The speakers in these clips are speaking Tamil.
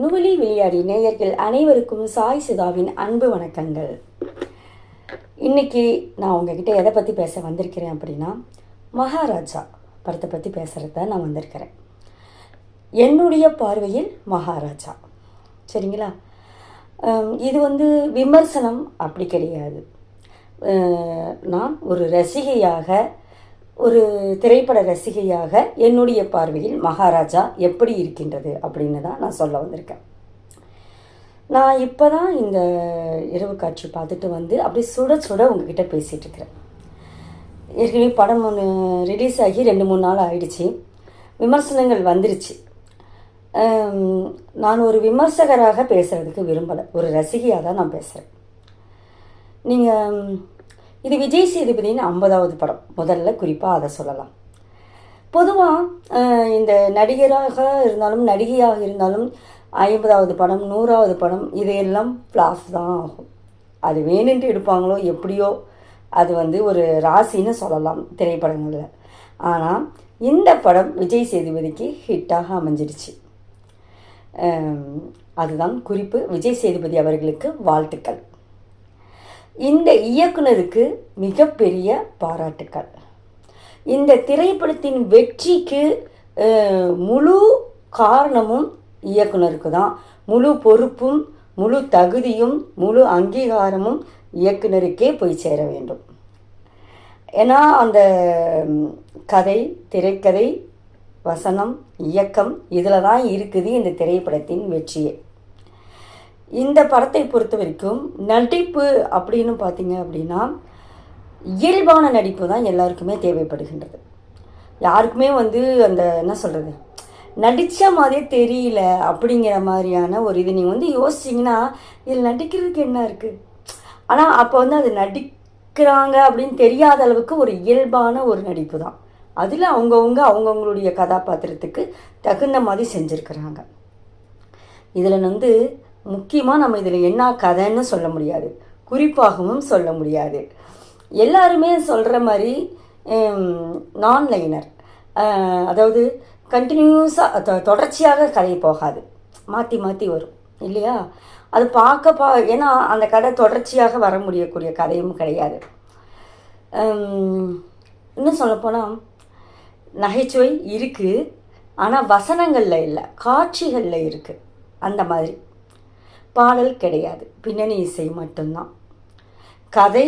நுவலி விளையாடி நேயர்கள் அனைவருக்கும் சாய் சுதாவின் அன்பு வணக்கங்கள். இன்னைக்கு நான் உங்ககிட்ட எதை பற்றி பேச வந்திருக்கிறேன் அப்படின்னா மகாராஜா படத்தை பற்றி பேசுகிறது தான் நான் வந்திருக்கிறேன். என்னுடைய பார்வையில் மகாராஜா. சரிங்களா? இது வந்து விமர்சனம் அப்படி கிடையாது. நான் ஒரு ரசிகையாக ஒரு திரைப்பட ரசிகையாக என்னுடைய பார்வையில் மகாராஜா எப்படி இருக்கின்றது அப்படின்னு தான் நான் சொல்ல வந்திருக்கேன். நான் இப்போ தான் இந்த இரவு காட்சி பார்த்துட்டு வந்து அப்படியே சுட சுட உங்ககிட்ட பேசிகிட்டு இருக்கிறேன். ஏற்கனவே படம் ஒன்று ரிலீஸ் ஆகி ரெண்டு மூணு நாள் ஆயிடுச்சு. விமர்சனங்கள் வந்துருச்சு. நான் ஒரு விமர்சகராக பேசுகிறதுக்கு விரும்பலை. ஒரு ரசிகையாக தான் நான் பேசுகிறேன் நீங்கள் இது விஜய் சேதுபதியின் ஐம்பதாவது படம். முதல்ல குறிப்பாக அதை சொல்லலாம். பொதுவாக இந்த நடிகராக இருந்தாலும் நடிகையாக இருந்தாலும் ஐம்பதாவது படம் நூறாவது படம் இதையெல்லாம் ஃப்ளாஃப் தான் ஆகும். அது வேணுன்ட்டு எடுப்பாங்களோ எப்படியோ அது வந்து ஒரு ராசின்னு சொல்லலாம் திரைப்படங்களில். ஆனால் இந்த படம் விஜய் சேதுபதிக்கு ஹிட்டாக அமைஞ்சிடுச்சு அதுதான் குறிப்பு. விஜய் சேதுபதி அவர்களுக்கு வாழ்த்துக்கள். இந்த இயக்குனருக்கு மிகப்பெரிய பாராட்டுக்கள். இந்த திரைப்படத்தின் வெற்றிக்கு முழு காரணமும் இயக்குனருக்கு தான். முழு பொறுப்பும் முழு தகுதியும் முழு அங்கீகாரமும் இயக்குனருக்கே போய் சேர வேண்டும். ஏன்னா அந்த கதை திரைக்கதை வசனம் இயக்கம் இதில் தான் இருக்குது இந்த திரைப்படத்தின் வெற்றியே. இந்த படத்தை பொறுத்த வரைக்கும் நடிப்பு அப்படின்னு பார்த்தீங்க அப்படின்னா இயல்பான நடிப்பு தான் எல்லாருக்குமே தேவைப்படுகின்றது. யாருக்குமே வந்து அந்த என்ன சொல்கிறது நடித்த மாதிரியே தெரியல அப்படிங்கிற மாதிரியான ஒரு இது நீங்கள் வந்து யோசிச்சிங்கன்னா இதில் நடிக்கிறதுக்கு என்ன இருக்குது ஆனால் அப்போ வந்து அது நடிக்கிறாங்க அப்படின்னு தெரியாத அளவுக்கு ஒரு இயல்பான ஒரு நடிப்பு தான். அதில் அவங்கவுங்க அவங்கவுங்களுடைய கதாபாத்திரத்துக்கு தகுந்த மாதிரி செஞ்சுருக்கிறாங்க. இதில் வந்து முக்கியமாக நம்ம இதில் என்ன கதைன்னு சொல்ல முடியாது. குறிப்பாகவும் சொல்ல முடியாது. எல்லாருமே சொல்கிற மாதிரி நான் லைனர் அதாவது கண்டினியூஸாக தொடர்ச்சியாக கதை போகாது. மாற்றி மாற்றி வரும். இல்லையா? அது பார்க்க பா ஏன்னா அந்த கதை தொடர்ச்சியாக வர முடியக்கூடிய கதையும் கிடையாது. இன்னும் சொல்லப்போனால் நகைச்சுவை இருக்குது ஆனால் வசனங்களில் இல்லை காட்சிகளில் இருக்குது அந்த மாதிரி. பாடல் கிடையாது. பின்னணி இசை மட்டும்தான். கதை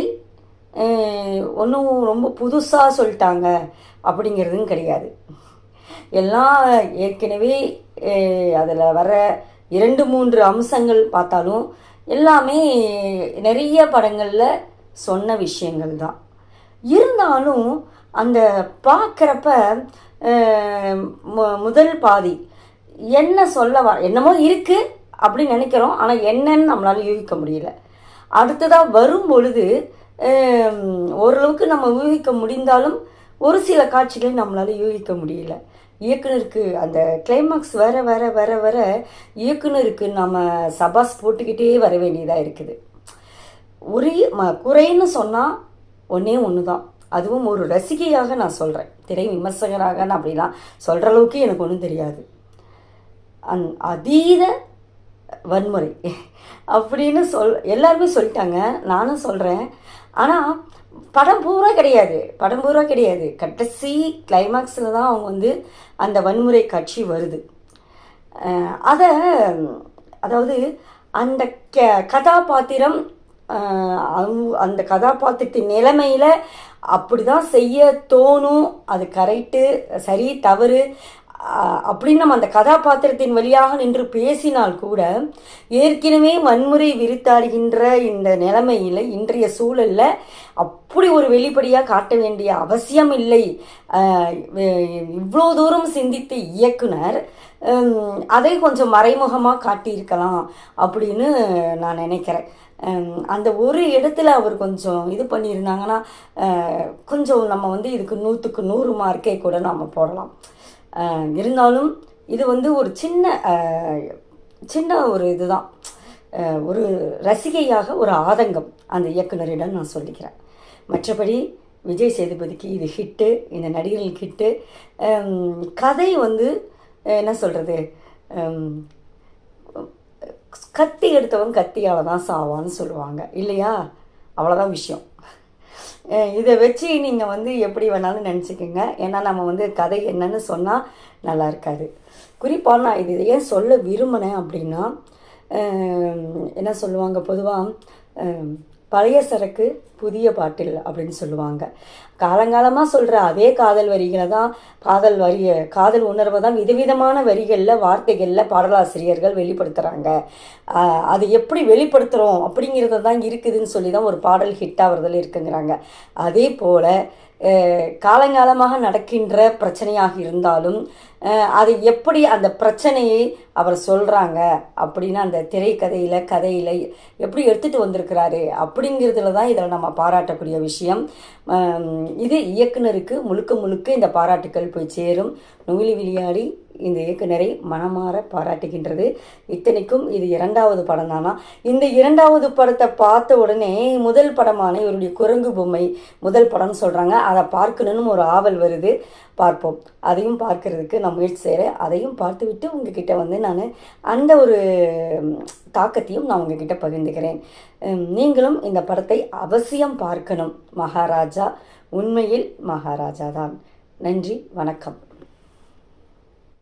ஒன்றும் ரொம்ப புதுசாக சொல்லிட்டாங்க அப்படிங்கிறதும் கிடையாது. எல்லாம் ஏற்கனவே அதில் வர இரண்டு மூன்று அம்சங்கள் பார்த்தாலும் எல்லாமே நிறைய படங்களில் சொன்ன விஷயங்கள் தான். இருந்தாலும் அந்த பார்க்குறப்ப முதல் பாதி என்ன சொல்ல வ என்னமோ இருக்குது அப்படின்னு நினைக்கிறோம். ஆனால் என்னன்னு நம்மளால் யூகிக்க முடியல. அடுத்ததாக வரும் பொழுது ஓரளவுக்கு நம்ம யூகிக்க முடிந்தாலும் ஒரு சில காட்சிகளை நம்மளால் யூகிக்க முடியல. இயக்குனருக்கு அந்த கிளைமாக்ஸ் வர வர வர வர இயக்குனருக்கு நம்ம சபாஸ் போட்டுக்கிட்டே வர வேண்டியதாக இருக்குது. ஒரே ம குறைன்னு சொன்னால் ஒன்றே ஒன்று தான் அதுவும் ஒரு ரசிகையாக நான் சொல்கிறேன் திரை விமர்சகராக நான் அப்படிலாம் சொல்கிற அளவுக்கு எனக்கு ஒன்றும் தெரியாது. அந் அதீத வன்முறை. அப்படின்னு சொல் எல்லாருமே சொல்லிட்டாங்க. நானும் சொல்கிறேன் ஆனால் படம் பூரா கிடையாது. படம் பூரா கிடையாது. கடைசி கிளைமேக்ஸில் தான் அவங்க வந்து அந்த வன்முறை காட்சி வருது. அதை அதாவது அந்த க கதாபாத்திரம் அவங்க- அந்த கதாபாத்திரத்தின் நிலைமையில் அப்படி தான் செய்ய தோணும். அது கரெக்டு சரி தவறு. அப்படின்னு நம்ம அந்த கதாபாத்திரத்தின் வழியாக நின்று பேசினால் கூட ஏற்கனவே வன்முறை விரித்தாடுகின்ற இந்த நிலைமையில் இன்றைய சூழலில் அப்படி ஒரு வெளிப்படையாக காட்ட வேண்டிய அவசியம் இல்லை. இவ்வளோ தூரம் சிந்தித்த இயக்குனர் அதை கொஞ்சம் மறைமுகமாக காட்டியிருக்கலாம் அப்படின்னு நான் நினைக்கிறேன். அந்த ஒரு இடத்துல அவர் கொஞ்சம் இது பண்ணியிருந்தாங்கன்னா கொஞ்சம் நம்ம வந்து இதுக்கு நூற்றுக்கு நூறு மார்க்கே கூட நம்ம போடலாம். இருந்தாலும் இது வந்து ஒரு சின்ன சின்ன ஒரு இதுதான். ஒரு ரசிகையாக ஒரு ஆதங்கம் அந்த இயக்குனரிடம் நான் சொல்லிக்கிறேன். மற்றபடி விஜய் சேதுபதிக்கு இது ஹிட்டு இந்த நடிகர்களுக்கு ஹிட்டு. கதை வந்து என்ன சொல்கிறது கத்தி எடுத்தவன் கத்தியால் தான் சாவான்னு சொல்லுவாங்க. இல்லையா? அவ்வளோதான் விஷயம். இதை வச்சு நீங்கள் வந்து எப்படி வேணாலும் நினச்சிக்கோங்க. ஏன்னா நம்ம வந்து கதை என்னன்னு சொன்னால் நல்லா இருக்காது. குறிப்பாக நான் இது ஏன் சொல்ல விரும்பினேன் அப்படின்னா என்ன சொல்லுவாங்க பொதுவாக பழைய சரக்கு புதிய பாட்டில் அப்படின்னு சொல்லுவாங்க. காலங்காலமாக சொல்கிற அதே காதல் வரிகளை தான் காதல் வரிய காதல் உணர்வை தான் விதவிதமான வரிகளில் வார்த்தைகளில் பாடலாசிரியர்கள் வெளிப்படுத்துகிறாங்க அது எப்படி வெளிப்படுத்துகிறோம் அப்படிங்கிறது தான் இருக்குதுன்னு சொல்லி தான் ஒரு பாடல் ஹிட் ஆகிறதுல இருக்குங்கிறாங்க. அதே போல் காலங்காலமாக நடக்கின்ற பிரச்சனையாக இருந்தாலும் அது எப்படி அந்த பிரச்சனையை அவர் சொல்கிறாங்க அப்படின்னு அந்த திரைக்கதையில் கதையில் எப்படி எடுத்துகிட்டு வந்திருக்கிறாரு அப்படிங்கிறதுல தான் இதில் நம்ம பாராட்டக்கூடிய விஷயம். இது இயக்குனருக்கு முழுக்க முழுக்க இந்த பாராட்டுக்கள் போய் சேரும். நுகிலி விளையாடி இந்த இயக்குனரை மனமாற பாராட்டுகின்றது. இத்தனைக்கும் இது இரண்டாவது படம் தானா இந்த இரண்டாவது படத்தை பார்த்த உடனே முதல் படமான இவருடைய குரங்கு பொம்மை முதல் படம்னு சொல்கிறாங்க அதை பார்க்கணும்னு ஒரு ஆவல் வருது. பார்ப்போம். அதையும் பார்க்கறதுக்கு நான் முயற்சி செய்கிறேன் அதையும் பார்த்துவிட்டு உங்ககிட்ட வந்து நான் அந்த ஒரு தாக்கத்தையும் நான் உங்ககிட்ட பகிர்ந்துக்கிறேன். நீங்களும் இந்த படத்தை அவசியம் பார்க்கணும் மகாராஜா. உண்மையில் மகாராஜா தான் நன்றி வணக்கம்.